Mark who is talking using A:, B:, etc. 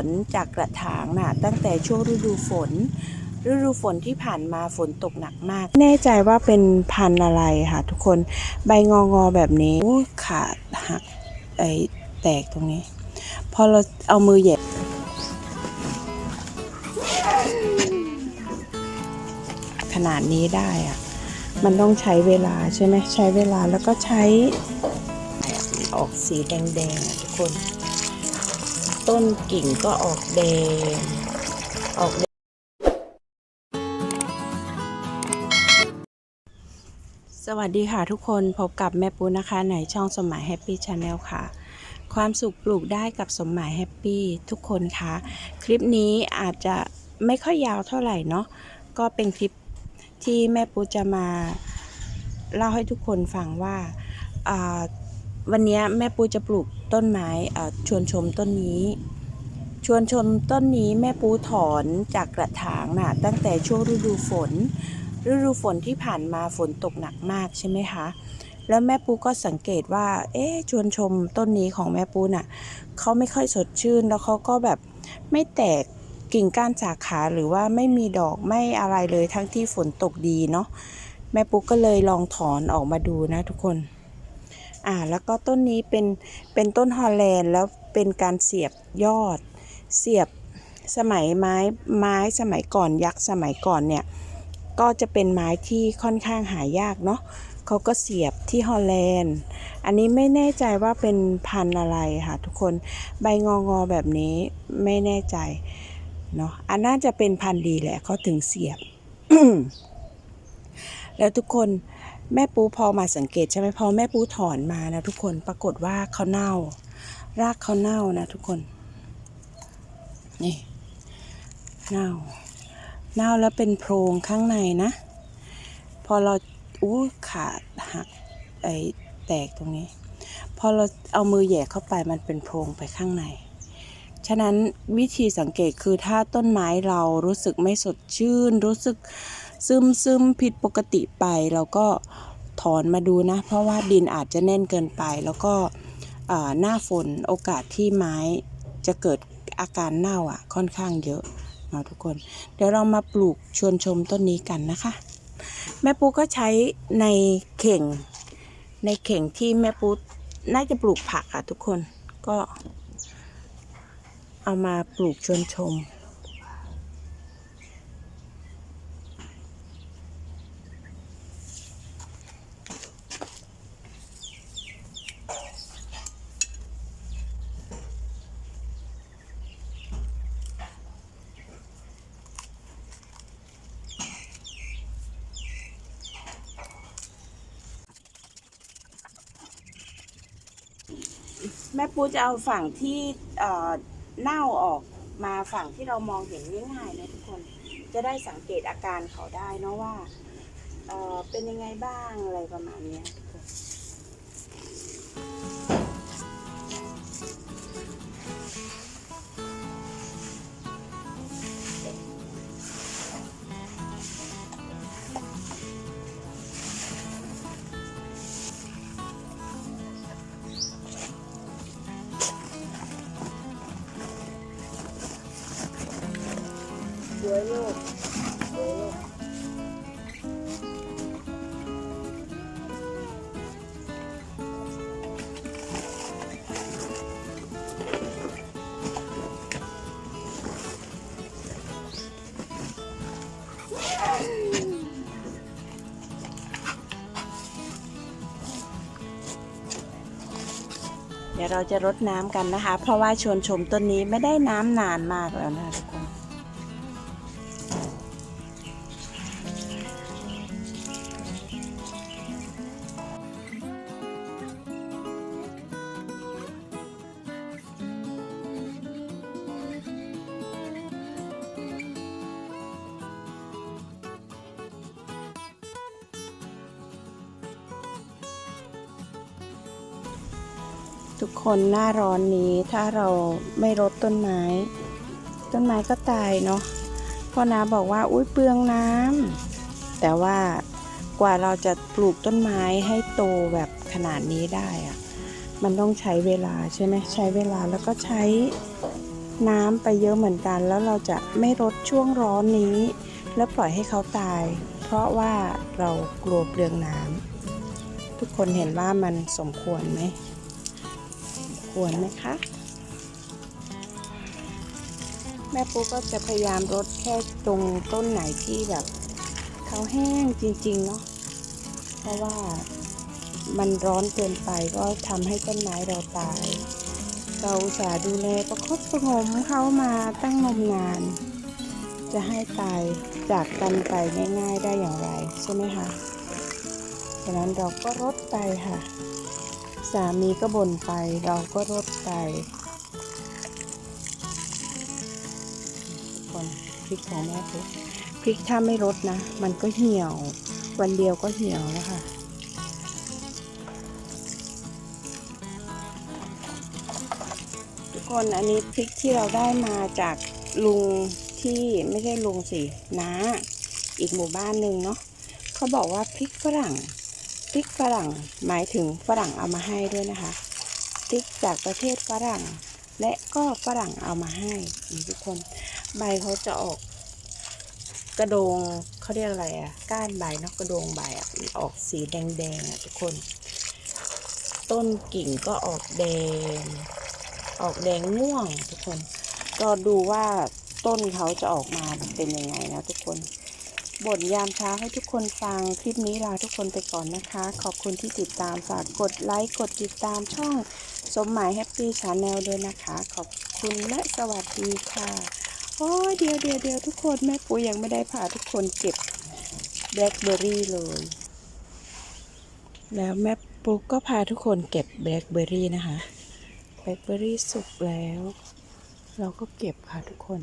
A: ฝนจากกระถางน่ะตั้งแต่ช่วงฤดูฝน ฤดูฝนที่ผ่านมาฝนตกหนักมาก แน่ใจว่าเป็นพันธุ์อะไรค่ะ ทุกคนใบงองอๆแบบนี้ขาดหักไอแตกตรงนี้ พอเราเอามือเหย็บขนาดนี้ได้อะมันต้องใช้เวลาใช่ไหมใช้เวลาแล้วก็ใช้ออกสีแดงๆอะทุกคน ต้นกิ่งก็ออกแดง ออกแดงสวัสดีค่ะทุกคนพบกับแม่ปูนะคะในช่องสมหมายแฮปปี้ชาแนลค่ะ ความสุขปลูกได้กับสมหมายแฮปปี้ทุกคนคะคลิปนี้อาจจะไม่ค่อยยาวเท่าไหร่เนาะก็เป็นคลิปที่แม่ปูจะมาเล่าให้ทุกคนฟังว่าอ่า วันนี้แม่ปูจะปลูกต้นไม้ชวนชมต้นนี้ ชวนชมต้นนี้แม่ปูถอนจากกระถางน่ะตั้งแต่ช่วงฤดูฝน ฤดูฝนที่ผ่านมาฝนตกหนักมากใช่ไหมคะ แล้วแม่ปูก็สังเกตว่า เอ๊ชวนชมต้นนี้ของแม่ปูน่ะเขาไม่ค่อยสดชื่นแล้วเขาก็แบบไม่แตกกิ่งก้านสาขาหรือว่าไม่มีดอกไม่อะไรเลยทั้งที่ฝนตกดีเนาะแม่ปูก็เลยลองถอนออกมาดูนะทุกคน อ่าแล้วก็ต้นนี้เป็นเป็นต้นฮอลแลนด์แล้วเป็นการเสียบยอด เสียบสมัยไม้ไม้สมัยก่อนยักษ์สมัยก่อนเนี่ยก็จะเป็นไม้ที่ค่อนข้างหายากเนาะเขาก็เสียบที่ฮอลแลนด์ อันนี้ไม่แน่ใจว่าเป็นพันธุ์อะไรค่ะทุกคนใบงองอๆแบบนี้ไม่แน่ใจเนาะอันน่าจะเป็นพันธุ์ดีแหละเขาถึงเสียบ แล้วทุกคน แม่ปูพอมาสังเกตใช่ไหมพอแม่ปูถอนมานะทุกคนปรากฏว่าเขาเน่า รากเขาเน่านะทุกคน นี่ เน่า เน่าแล้วเป็นโพรงข้างในนะ พอเราอู้ขาดหักไอแตกตรงนี้ พอเราเอามือแหย่เข้าไปมันเป็นโพรงไปข้างใน ฉะนั้นวิธีสังเกตคือถ้าต้นไม้เรารู้สึกไม่สดชื่นรู้สึก ซึมซึมผิดปกติไปเราก็ถอนมาดูนะ เพราะว่าดินอาจจะแน่นเกินไป แล้วก็หน้าฝนโอกาสที่ไม้จะเกิดอาการเน่าอะค่อนข้างเยอะเนาะทุกคน เดี๋ยวเรามาปลูกชวนชมต้นนี้กันนะคะ แม่ปูก็ใช้ในเข่ง ในเข่งที่แม่ปูน่าจะปลูกผักค่ะทุกคนก็เอามาปลูกชวนชม แม่ปูจะเอาฝั่งที่เน่าออกมาฝั่งที่เรามองเห็นง่ายๆนะทุกคน จะได้สังเกตอาการเขาได้เนาะว่าเเป็นยังไงบ้างอะไรประมาณนี้ วยโลกสวยโลกเดี๋ยวเราจะรดน้ำกันนะคะ เพราะว่าชวนชมต้นนี้ไม่ได้น้ำนานมากแล้วนะทุกคน ทุกคนหน้าร้อนนี้ถ้าเราไม่รดต้นไม้ ต้นไม้ก็ตายเนาะพ่อนาบอกว่าอุ้ยเปลืองน้ำแต่ว่ากว่าเราจะปลูกต้นไม้ให้โตแบบขนาดนี้ได้อะมันต้องใช้เวลาใช่ไหมใช้เวลาแล้วก็ใช้น้ำไปเยอะเหมือนกัน แล้วเราจะไม่ลดช่วงร้อนนี้ แล้วปล่อยให้เขาตาย เพราะว่าเรากลัวเปลืองน้ำทุกคนเห็นว่ามันสมควรไหมสม ควรไหมคะ แม่ปูก็จะพยายามรดแค่ตรงต้นไหนที่แบบเขาแห้งจริงๆเนาะเพราะว่ามันร้อนเกินไปก็ทำให้ต้นไม้เราตาย เราสาดูแลประคบประหงมเขามาตั้งนมนาน จะให้ตายจากกันไปง่ายๆได้อย่างไรใช่ไหมคะฉะนั้นเราก็รดไปค่ะ สามีก็บ่นไปเราก็รดไปทุกคนพริกของแม่ปุ๊บพริกถ้าไม่รดนะ มันก็เหี่ยว วันเดียวก็เหี่ยวแล้วค่ะทุกคนอันนี้พริกที่เราได้มาจากลุงที่ไม่ใช่ลุงสิน้าอีกหมู่บ้านหนึ่งเนาะเขาบอกว่าพริกฝรั่ง พริกฝรั่งหมายถึงฝรั่งเอามาให้ด้วยนะคะพริกจากประเทศฝรั่ง และก็ฝรั่งเอามาให้ทุกคน ใบเขาจะออกกระโดงเขาเรียกอะไรอะก้านใบเนาะกระโดงใบอะมันออกสีแดงๆอะทุกคน ต้นกิ่งก็ออกแดง ออกแดงม่วงทุกคนรอดูว่าต้นเขาจะออกมาเป็นยังไงนะทุกคน บ่นยามเช้าให้ทุกคนฟัง คลิปนี้ลาทุกคนไปก่อนนะคะ ขอบคุณที่ติดตามฝากกดไลค์กดติดตามช่องสมหมายแฮปปี้ชาแนลด้วยนะคะ ขอบคุณและสวัสดีค่ะโอ้เดียวเดียวเดียวทุกคนแม่ปูยังไม่ได้พาทุกคนเก็บแบล็คเบอร์รี่เลย แล้วแม่ปูก็พาทุกคนเก็บแบล็คเบอร์รี่นะคะแบล็คเบอร์รี่สุกแล้ว เราก็เก็บค่ะทุกคน